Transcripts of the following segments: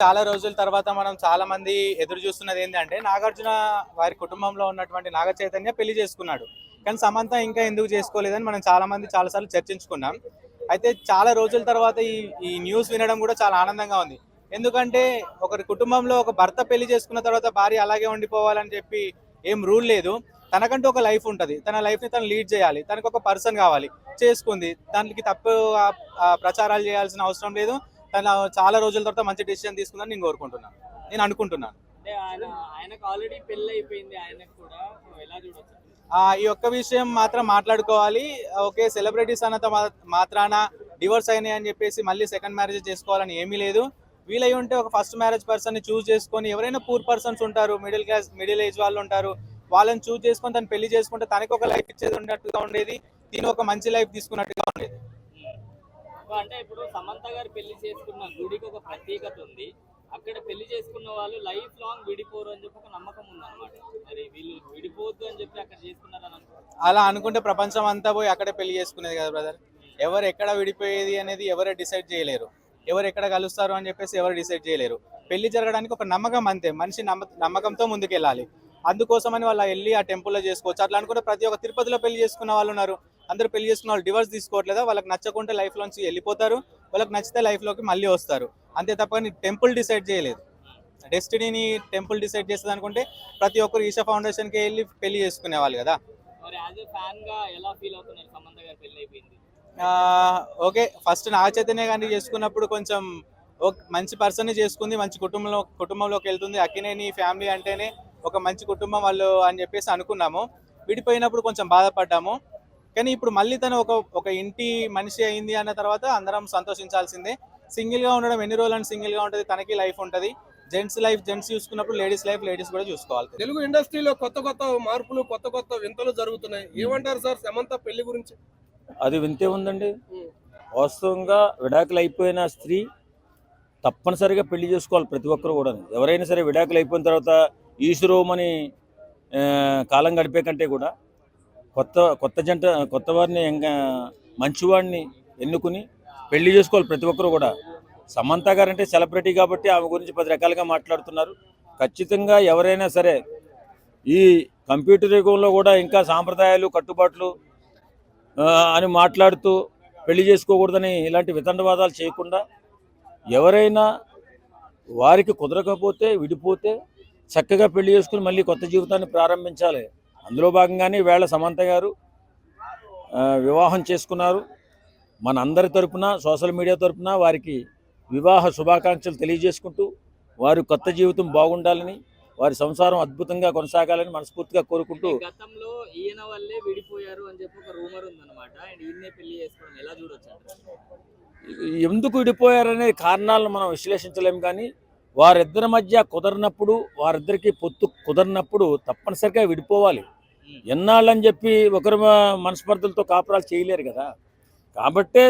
చాలా రోజుల తర్వాత మనం చాలా మంది ఎదురు చూస్తున్నది ఏంటంటే నాగార్జున వారి కుటుంబంలో ఉన్నటువంటి నాగ చైతన్య పెళ్ళి చేసుకున్నాడు. కానీ సమంత ఇంకా ఎందుకు చేసుకోలేదని మనం చాలా మంది చాలాసార్లు చర్చించుకున్నాం. అయితే చాలా రోజుల తర్వాత ఈ ఈ న్యూస్ వినడం కూడా చాలా ఆనందంగా ఉంది. ఎందుకంటే ఒకరి కుటుంబంలో ఒక భర్త పెళ్ళి చేసుకున్న తర్వాత భార్య అలాగే ఉండిపోవాలని చెప్పి ఏం రూల్ లేదు. తనకంటూ ఒక లైఫ్ ఉంటుంది. తన లైఫ్ని తను లీడ్ చేయాలి. తనకు ఒక పర్సన్ కావాలి. చేసుకుంది. దానికి తప్పు ప్రచారాలు చేయాల్సిన అవసరం లేదు. తను చాలా రోజుల తర్వాత మంచి డెసిషన్ తీసుకుందని నేను కోరుకుంటున్నాను. నేను అనుకుంటున్నాను. ఆయనకు ఆల్రెడీ అయిపోయింది ఆయనకు కూడా. సో ఎలా చూడొచ్చు? ఆ, ఈ ఒక్క విషయం మాత్రం మాట్లాడుకోవాలి. ఓకే సెలబ్రిటీస్ అన్నంత మాత్రాన డివోర్స్ అయినాయి అని చెప్పేసి మళ్ళీ సెకండ్ మ్యారేజ్ చేసుకోవాలని ఏమీ లేదు. వీలై ఉంటే ఒక ఫస్ట్ మ్యారేజ్ పర్సన్ని చూస్ చేసుకొని ఎవరైనా పూర్ పర్సన్స్ ఉంటారు మిడిల్ క్లాస్ మిడిల్ ఏజ్ వాళ్ళు ఉంటారు వాళ్ళని చూస్ చేసుకొని తను పెళ్ళి చేసుకుంటే తనకి ఒక లైఫ్ ఇచ్చేది ఉన్నట్టుగా ఉండేది దీని ఒక మంచి లైఫ్ తీసుకున్నట్టుగా ఉండేది. అంటే ఇప్పుడు సమంత గారు పెళ్ళి చేసుకున్న గుడికి ఒక ప్రత్యేకత ఉంది. అక్కడ పెళ్ళి చేసుకున్న వాళ్ళు లైఫ్ లాంగ్ విడిపోరు అని చెప్పి ఒక నమ్మకం ఉందన్నమాట. మరి వీళ్ళు విడిపోవద్దు అని చెప్పి అక్కడ చేసుకున్నారని అలా అనుకుంటే ప్రపంచం అంతా పోయి అక్కడే పెళ్ళి చేసుకునేది కదా బ్రదర్ ఎవరు ఎక్కడ విడిపోయేది అనేది ఎవరే డిసైడ్ చేయలేరు. ఎవరు ఎక్కడ కలుస్తారు అని చెప్పేసి ఎవరు డిసైడ్ చేయలేరు. పెళ్ళి జరగడానికి ఒక నమ్మకం అంతే. మనిషి నమ్మ నమ్మకంతో ముందుకెళ్ళాలి. అందుకోసమని వాళ్ళు వెళ్ళి ఆ టెంపుల్లో చేసుకోవచ్చు. అట్లా అనుకుంటే ప్రతి ఒక్క తిరుపతిలో పెళ్ళి చేసుకున్న వాళ్ళు ఉన్నారు. అందరూ పెళ్ళి చేసుకున్న వాళ్ళు డివర్స్ తీసుకోవట్లేదా? వాళ్ళకి నచ్చకుంటే లైఫ్ లోంచి వెళ్ళిపోతారు. వాళ్ళకి నచ్చితే లైఫ్లోకి మళ్ళీ వస్తారు. అంతే తప్ప టెంపుల్ డిసైడ్ చేయలేదు. డెస్టినీని టెంపుల్ డిసైడ్ చేస్తుంది అనుకుంటే ప్రతి ఒక్కరు ఈషా ఫౌండేషన్కి వెళ్ళి పెళ్ళి చేసుకునే వాళ్ళు కదా. ఓకే. ఫస్ట్ నాగ చైతన్య గారిని చేసుకున్నప్పుడు కొంచెం మంచి పర్సన్ చేసుకుంది మంచి కుటుంబంలో కుటుంబంలోకి వెళ్తుంది. అక్కినేని ఫ్యామిలీ అంటేనే ఒక మంచి కుటుంబం వాళ్ళు అని చెప్పేసి అనుకున్నాము. విడిపోయినప్పుడు కొంచెం బాధపడ్డాము. కానీ ఇప్పుడు మళ్ళీ తను ఒక ఒక ఇంటి మనిషి అయింది అన్న తర్వాత అందరం సంతోషించాల్సిందే. సింగిల్గా ఉండడం ఎన్ని రోజులు సింగిల్గా ఉంటుంది. తనకి లైఫ్ ఉంటుంది. జెంట్స్ లైఫ్ జెంట్స్ చూసుకున్నప్పుడు లేడీస్ లైఫ్ లేడీస్ కూడా చూసుకోవాలి. తెలుగు ఇండస్ట్రీలో కొత్త కొత్త మార్పులు కొత్త కొత్త వింతలు జరుగుతున్నాయి. ఏమంటారు సార్ సమంత పెళ్ళి గురించి? అది వింతే ఉందండి. వాస్తవంగా విడాకులు అయిపోయిన స్త్రీ తప్పనిసరిగా పెళ్ళి చేసుకోవాలి ప్రతి ఒక్కరు కూడా ఎవరైనా సరే విడాకులు అయిపోయిన తర్వాత ఈశ్వరోమని ఆ, కాలం గడిపే కంటే కూడా కొత్త కొత్త జంట కొత్త వారిని ఇంకా మంచివాడిని ఎన్నుకుని పెళ్ళి చేసుకోవాలి ప్రతి ఒక్కరు కూడా. సమంత గారు అంటే సెలబ్రిటీ కాబట్టి ఆమె గురించి పది రకాలుగా మాట్లాడుతున్నారు. ఖచ్చితంగా ఎవరైనా సరే ఈ కంప్యూటర్ యుగంలో కూడా ఇంకా సాంప్రదాయాలు కట్టుబాట్లు అని మాట్లాడుతూ పెళ్ళి చేసుకోకూడదని ఇలాంటి వితండవాదాలు చేయకుండా ఎవరైనా వారికి కుదరకపోతే విడిపోతే చక్కగా పెళ్ళి చేసుకుని మళ్ళీ కొత్త జీవితాన్ని ప్రారంభించాలి. అందులో భాగంగానే వేళ సమంత గారు వివాహం చేసుకున్నారు. మన అందరి తరపున సోషల్ మీడియా తరపున వారికి వివాహ శుభాకాంక్షలు తెలియజేసుకుంటూ వారి కొత్త జీవితం బాగుండాలని వారి సంసారం అద్భుతంగా కొనసాగాలని మనస్ఫూర్తిగా కోరుకుంటూ గతంలో ఈయన వల్లే విడిపోయారు అని చెప్పి ఒక రూమర్ ఉందన్నమాట. అండ్ ఈయనే పెళ్ళి చేసుకోవడం ఎలా చూడొచ్చు? ఎందుకు విడిపోయారనే కారణాలను మనం విశ్లేషించలేం కానీ వారిద్దరి మధ్య కుదరినప్పుడు వారిద్దరికి పొత్తు కుదరినప్పుడు తప్పనిసరిగా విడిపోవాలి. ఎన్నాళ్ళని చెప్పి ఒకరి మనస్పర్ధలతో కాపురాలు చేయలేరు కదా. కాబట్టే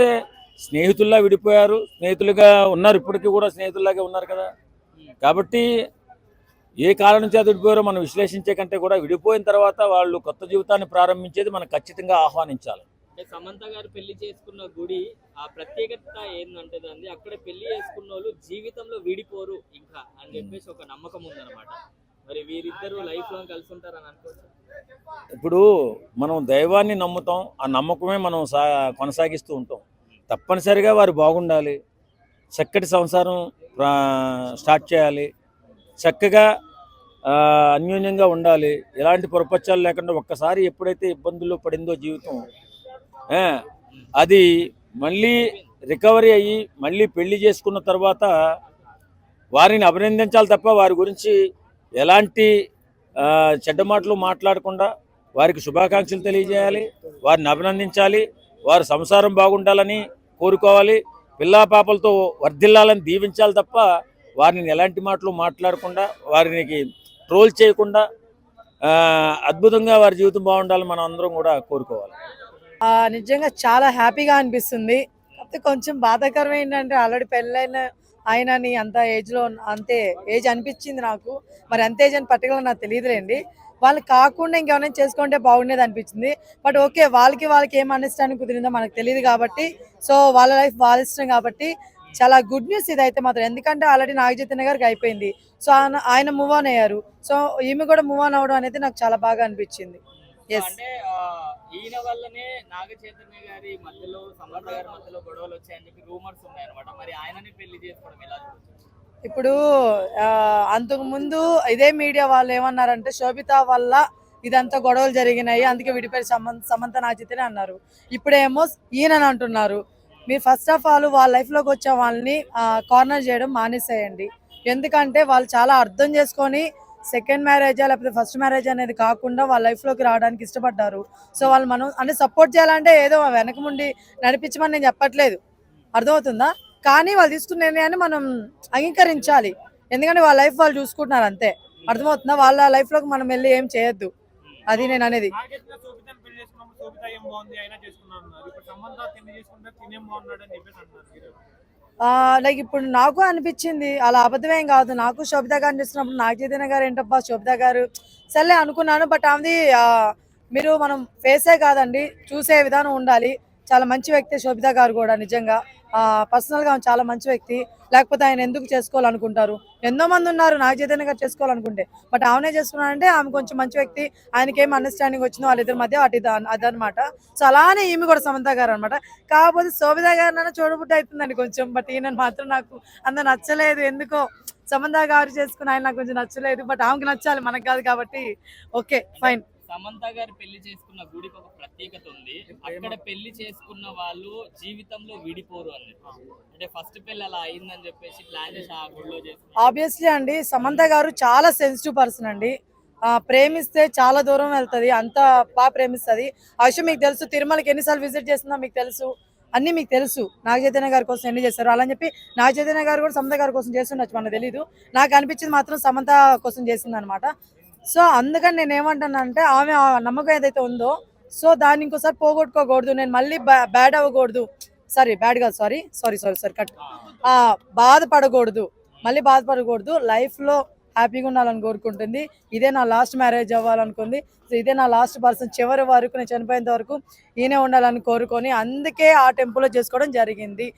స్నేహితుల్లా విడిపోయారు. స్నేహితులుగా ఉన్నారు. ఇప్పటికీ కూడా స్నేహితుల్లాగే ఉన్నారు కదా. కాబట్టి ఏ కారణం చేత విడిపోయారో మనం విశ్లేషించే కంటే కూడా విడిపోయిన తర్వాత వాళ్ళు కొత్త జీవితాన్ని ప్రారంభించేది మనం ఖచ్చితంగా ఆహ్వానించాలి. అంటే సమంత గారు పెళ్ళి చేసుకున్న గుడి ఆ ప్రత్యేకత ఏంటంటే అండి అక్కడ పెళ్ళి చేసుకున్న వాళ్ళు జీవితంలో విడిపోరు ఇంకా అని చెప్పేసి ఒక నమ్మకం ఉందన్నమాట. మరి వీరిద్దరు లైఫ్ లాంగ్ కలిసి ఉంటారని అనుకోవచ్చు. ఇప్పుడు మనం దైవాన్ని నమ్ముతాం ఆ నమ్మకమే మనం సా కొనసాగిస్తూ ఉంటాం. తప్పనిసరిగా వారు బాగుండాలి. చక్కటి సంసారం స్టార్ట్ చేయాలి. చక్కగా అన్యోన్యంగా ఉండాలి. ఎలాంటి పొరపచ్చాలు లేకుండా ఒక్కసారి ఎప్పుడైతే ఇబ్బందుల్లో పడిందో జీవితం అది మళ్ళీ రికవరీ అయ్యి మళ్ళీ పెళ్ళి చేసుకున్న తర్వాత వారిని అభినందించాలి తప్ప వారి గురించి ఎలాంటి చెడ్డ మాటలు మాట్లాడకుండా వారికి శుభాకాంక్షలు తెలియజేయాలి వారిని అభినందించాలి వారి సంసారం బాగుండాలని కోరుకోవాలి పిల్లా పాపలతో వర్ధిల్లాలని దీవించాలి తప్ప వారిని ఎలాంటి మాటలు మాట్లాడకుండా వారికి ట్రోల్ చేయకుండా అద్భుతంగా వారి జీవితం బాగుండాలని మనం అందరం కూడా కోరుకోవాలి. నిజంగా చాలా హ్యాపీగా అనిపిస్తుంది. కాకపోతే కొంచెం బాధాకరం ఏంటంటే ఆల్రెడీ పెళ్ళైన ఆయనని అంత ఏజ్లో అంతే ఏజ్ అనిపించింది నాకు. మరి అంత ఏజ్ అని పర్టికులర్ నాకు తెలియదులేండి. వాళ్ళు కాకుండా ఇంకేమైనా చేసుకుంటే బాగుండేది అనిపించింది. బట్ ఓకే వాళ్ళకి వాళ్ళకి ఏం అండర్స్టాండింగ్ కుదిరిందో మనకు తెలియదు కాబట్టి సో వాళ్ళ లైఫ్ వాళ్ళ ఇష్టం కాబట్టి చాలా గుడ్ న్యూస్ ఇదైతే మాత్రం. ఎందుకంటే ఆల్రెడీ నాగ గారికి అయిపోయింది. సో ఆయన ఆయన మూవ్ ఆన్ అయ్యారు. సో ఈమె కూడా మూవ్ ఆన్ అవ్వడం అనేది నాకు చాలా బాగా అనిపించింది. అంటే ఈయన వల్లనే నాగ చైతన్య గారి మధ్యలో సమంత గారి మధ్యలో గొడవలు వచ్చాయని చెప్పి రూమర్స్ ఉన్నాయన్నమాట. మరి ఆయనని పెళ్ళి చేసుకోవడం ఎలా? ఇప్పుడు ఆ, అంతకు ముందు ఇదే మీడియా వాళ్ళు ఏమన్నారంటే శోభిత వల్ల ఇదంతా గొడవలు జరిగినాయి అందుకే విడిపోయి సమంత సమంత నాచితేనే అన్నారు. ఇప్పుడేమో ఈయనని అంటున్నారు. మీరు ఫస్ట్ ఆఫ్ ఆల్ వాళ్ళ లైఫ్లోకి వచ్చే వాళ్ళని కార్నర్ చేయడం మానేసేయండి. ఎందుకంటే వాళ్ళు చాలా అర్థం చేసుకొని సెకండ్ మ్యారేజా లేకపోతే ఫస్ట్ మ్యారేజ్ అనేది కాకుండా వాళ్ళ లైఫ్లోకి రావడానికి ఇష్టపడ్డారు. సో వాళ్ళు మనం అంటే సపోర్ట్ చేయాలంటే ఏదో వెనక ముండి నడిపించమని నేను చెప్పట్లేదు. అర్థమవుతుందా? కానీ వాళ్ళు తీసుకున్న నిర్ణయాన్ని మనం అంగీకరించాలి. ఎందుకంటే వాళ్ళ లైఫ్ వాళ్ళు చూసుకుంటున్నారు అంతే. అర్థమవుతుందా? వాళ్ళ లైఫ్లోకి మనం వెళ్ళి ఏం చేయొద్దు. అది నేను అనేది. ఏం బాగుంది? అయినా చేసుకున్నాను ఇప్పుడు సంబంధాలు తిని చేసుకుంటే తినేం బాగున్నాడు అని చెప్పేసి అంటున్నారు లైక్ ఇప్పుడు నాకు అనిపించింది అలా అబద్ధమేం కాదు. నాకు శోభిత గారిని చూసినప్పుడు నాకు చైతన్య గారు ఏంటబ్బా శోభిత గారు. సర్లే అనుకున్నాను బట్ ఆమెది ఆ, మీరు మనం ఫేసే కాదండి. చూసే విధానం ఉండాలి. చాలా మంచి వ్యక్తి శోభిత గారు కూడా నిజంగా. పర్సనల్గా ఆమె చాలా మంచి వ్యక్తి. లేకపోతే ఆయన ఎందుకు చేసుకోవాలనుకుంటారు? ఎంతో మంది ఉన్నారు నాకు చైతన్య గారు చేసుకోవాలనుకుంటే. బట్ ఆమెనే చేసుకున్నారంటే ఆమె కొంచెం మంచి వ్యక్తి. ఆయనకి ఏం అండర్స్టాండింగ్ వచ్చిందో వాళ్ళిద్దరి మధ్య వాటి అదనమాట. సో అలానే ఈమె కూడా సమంత గారు అనమాట కాకపోతే శోభిత గారినైనా చూడబుద్ధి అవుతుందండి కొంచెం. బట్ ఈయన మాత్రం నాకు అంత నచ్చలేదు. ఎందుకో సమంత గారు చేసుకుని ఆయన నాకు కొంచెం నచ్చలేదు. బట్ ఆమెకి నచ్చాలి మనకు కాదు కాబట్టి. Okay fine. సమంత గారు పెళ్ళి చేసుకున్న గుడికి ఒక ప్రత్యేకత ఉంది. అక్కడ పెళ్ళి చేసుకున్న వాళ్ళు జీవితంలో విడిపోరు అని. అంటే ఫస్ట్ పెళ్ళి అలా అయిందని చెప్పేసి ప్లాన్ చేసి ఆ గుడిలో చేసుకున్నారు. ఆబ్వియస్లీ అండి సమంత గారు చాలా సెన్సిటివ్ పర్సన్ అండి. ప్రేమిస్తే చాలా దూరం వెళ్తది అంత బాగా ప్రేమిస్తుంది. ఆ విషయం మీకు తెలుసు తిరుమలకి ఎన్నిసార్లు విజిట్ చేస్తుందో మీకు తెలుసు అన్నీ మీకు తెలుసు. నాగ చైతన్య గారి కోసం ఎన్ని చేస్తారు అలా అని చెప్పి నాగ చైతన్య గారు కూడా సమంత గారి కోసం చేస్తుండొచ్చు మనకు తెలీదు. నాకు అనిపించింది మాత్రం సమంత కోసం చేసింది అనమాట సో అందుకని నేను ఏమంటానంటే ఆమె ఆ నమ్మకం ఏదైతే ఉందో సో దాన్ని ఇంకోసారి పోగొట్టుకోకూడదు. నేను మళ్ళీ బ్యాడ్ అవ్వకూడదు. సారీ బ్యాడ్ కాదు sorry sorry sorry sorry cut బాధపడకూడదు. మళ్ళీ బాధపడకూడదు. లైఫ్లో హ్యాపీగా ఉండాలని కోరుకుంటుంది. ఇదే నా లాస్ట్ మ్యారేజ్ అవ్వాలనుకుంది. సో ఇదే నా లాస్ట్ పర్సన్ చివరి వరకు నేను చనిపోయేంత వరకు ఈయనే ఉండాలని కోరుకొని అందుకే ఆ టెంపుల్లో చేసుకోవడం జరిగింది.